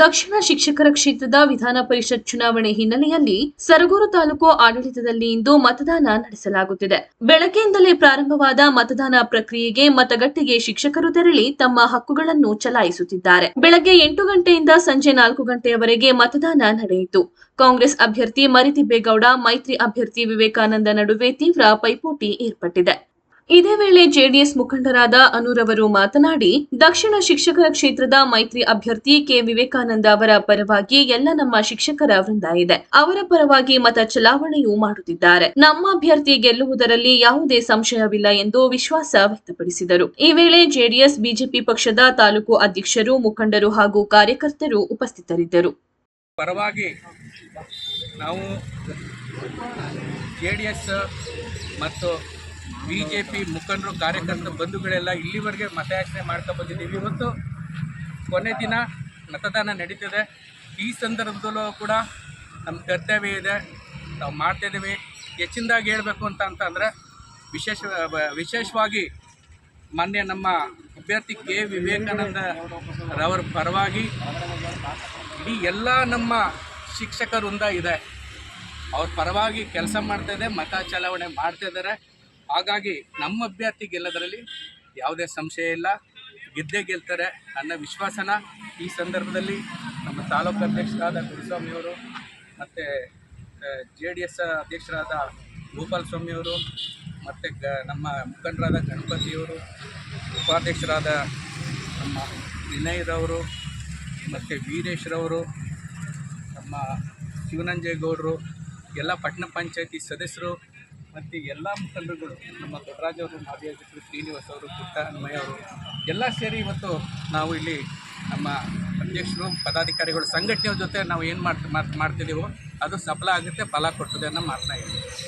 ದಕ್ಷಿಣ ಶಿಕ್ಷಕರ ಕ್ಷೇತ್ರದ ವಿಧಾನ ಪರಿಷತ್ ಚುನಾವಣೆ ಹಿನ್ನೆಲೆಯಲ್ಲಿ ಸರಗೂರು ತಾಲೂಕು ಆಡಳಿತದಲ್ಲಿ ಇಂದು ಮತದಾನ ನಡೆಸಲಾಗುತ್ತಿದೆ. ಬೆಳಗ್ಗೆಯಿಂದಲೇ ಪ್ರಾರಂಭವಾದ ಮತದಾನ ಪ್ರಕ್ರಿಯೆಗೆ ಮತಗಟ್ಟೆಗೆ ಶಿಕ್ಷಕರು ತೆರಳಿ ತಮ್ಮ ಹಕ್ಕುಗಳನ್ನು ಚಲಾಯಿಸುತ್ತಿದ್ದಾರೆ. ಬೆಳಗ್ಗೆ ಎಂಟು ಗಂಟೆಯಿಂದ ಸಂಜೆ ನಾಲ್ಕು ಗಂಟೆಯವರೆಗೆ ಮತದಾನ ನಡೆಯಿತು. ಕಾಂಗ್ರೆಸ್ ಅಭ್ಯರ್ಥಿ ಮರಿತಿಬ್ಬೇಗೌಡ, ಮೈತ್ರಿ ಅಭ್ಯರ್ಥಿ ವಿವೇಕಾನಂದ ನಡುವೆ ತೀವ್ರ ಪೈಪೋಟಿ ಏರ್ಪಟ್ಟಿದೆ. ಇದೇ ವೇಳೆ ಜೆಡಿಎಸ್ ಮುಖಂಡರಾದ ಅನೂರವರು ಮಾತನಾಡಿ, ದಕ್ಷಿಣ ಶಿಕ್ಷಕರ ಕ್ಷೇತ್ರದ ಮೈತ್ರಿ ಅಭ್ಯರ್ಥಿ ಕೆ. ವಿವೇಕಾನಂದ ಅವರ ಪರವಾಗಿ ಎಲ್ಲ ನಮ್ಮ ಶಿಕ್ಷಕರ ವೃಂದ ಇದೆ. ಅವರ ಪರವಾಗಿ ಮತ ಚಲಾವಣೆಯೂ ಮಾಡುತ್ತಿದ್ದಾರೆ. ನಮ್ಮ ಅಭ್ಯರ್ಥಿ ಗೆಲ್ಲುವುದರಲ್ಲಿ ಯಾವುದೇ ಸಂಶಯವಿಲ್ಲ ಎಂದು ವಿಶ್ವಾಸ ವ್ಯಕ್ತಪಡಿಸಿದರು. ಈ ವೇಳೆ ಜೆಡಿಎಸ್, ಬಿಜೆಪಿ ಪಕ್ಷದ ತಾಲೂಕು ಅಧ್ಯಕ್ಷರು, ಮುಖಂಡರು ಹಾಗೂ ಕಾರ್ಯಕರ್ತರು ಉಪಸ್ಥಿತರಿದ್ದರು. ಪರವಾಗಿ ನಾವು ಜೆಡಿಎಸ್ ಮತ್ತು ಬಿ ಜೆ ಪಿ ಮುಖಂಡರು, ಕಾರ್ಯಕರ್ತ ಬಂಧುಗಳೆಲ್ಲ ಇಲ್ಲಿವರೆಗೆ ಮತಯಾಚನೆ ಮಾಡ್ತಾ ಬಂದಿದ್ದೀವಿ. ಇವತ್ತು ಕೊನೆ ದಿನ ಮತದಾನ ನಡೀತದೆ. ಈ ಸಂದರ್ಭದಲ್ಲೂ ಕೂಡ ನಮ್ಮ ಕರ್ತವ್ಯ ಇದೆ. ನಾವು ಮಾಡ್ತಾಯಿದ್ದೀವಿ ಹೆಚ್ಚಿನದಾಗಿ ಹೇಳಬೇಕು ಅಂತ ಅಂತಂದರೆ, ವಿಶೇಷ, ವಿಶೇಷವಾಗಿ ಮೊನ್ನೆ ನಮ್ಮ ಅಭ್ಯರ್ಥಿ ಕೆ. ವಿವೇಕಾನಂದ ರವರ ಪರವಾಗಿ ಇಡೀ ಎಲ್ಲ ನಮ್ಮ ಶಿಕ್ಷಕರಿಂದ ಇದೆ. ಅವ್ರ ಪರವಾಗಿ ಕೆಲಸ ಮಾಡ್ತಾಯಿದೆ ಮತ ಚಲಾವಣೆ ಮಾಡ್ತಾಯಿದ್ದಾರೆ ಹಾಗಾಗಿ ನಮ್ಮ ಅಭ್ಯರ್ಥಿ ಗೆಲ್ಲೋದ್ರಲ್ಲಿ ಯಾವುದೇ ಸಂಶಯ ಇಲ್ಲ. ಗೆದ್ದೇ ಗೆಲ್ತಾರೆ ನನ್ನ ವಿಶ್ವಾಸನ ಈ ಸಂದರ್ಭದಲ್ಲಿ ನಮ್ಮ ತಾಲೂಕು ಅಧ್ಯಕ್ಷರಾದ ಗುರುಸ್ವಾಮಿಯವರು ಮತ್ತು ಜೆ ಡಿ ಎಸ್ ಅಧ್ಯಕ್ಷರಾದ ಗೋಪಾಲ ಸ್ವಾಮಿಯವರು ಮತ್ತು ಗ, ನಮ್ಮ ಮುಖಂಡರಾದ ಗಣಪತಿಯವರು ಉಪಾಧ್ಯಕ್ಷರಾದ ನಮ್ಮ ವಿನಯ್ರವರು ಮತ್ತು ವೀರೇಶ್ರವರು ನಮ್ಮ ಶಿವನಂಜೇಗೌಡರು, ಎಲ್ಲ ಪಟ್ಟಣ ಪಂಚಾಯತಿ ಸದಸ್ಯರು ಮತ್ತು ಎಲ್ಲ ಮುಖಂಡರುಗಳು, ನಮ್ಮ ದೊಡ್ಡರಾಜ್ ಅವರು, ಮಾಜಿ ಅಧ್ಯಕ್ಷರು ಶ್ರೀನಿವಾಸ್ ಅವರು ಪುಟ್ಟ ಹನುಮಯ್ಯ ಅವರು, ಎಲ್ಲ ಸೇರಿ ಇವತ್ತು ನಾವು ಇಲ್ಲಿ ನಮ್ಮ ಅಧ್ಯಕ್ಷರು, ಪದಾಧಿಕಾರಿಗಳು ಸಂಘಟನೆಯ ಜೊತೆ ನಾವು ಏನು ಮಾಡ್ತಾ ಮಾಡ್ತಿದ್ದೀವೋ, ಅದು ಸಫಲ ಆಗುತ್ತೆ, ಫಲ ಕೊಡ್ತದೆ ಅನ್ನೋ ಮಾತನ್ನ ಹೇಳಿ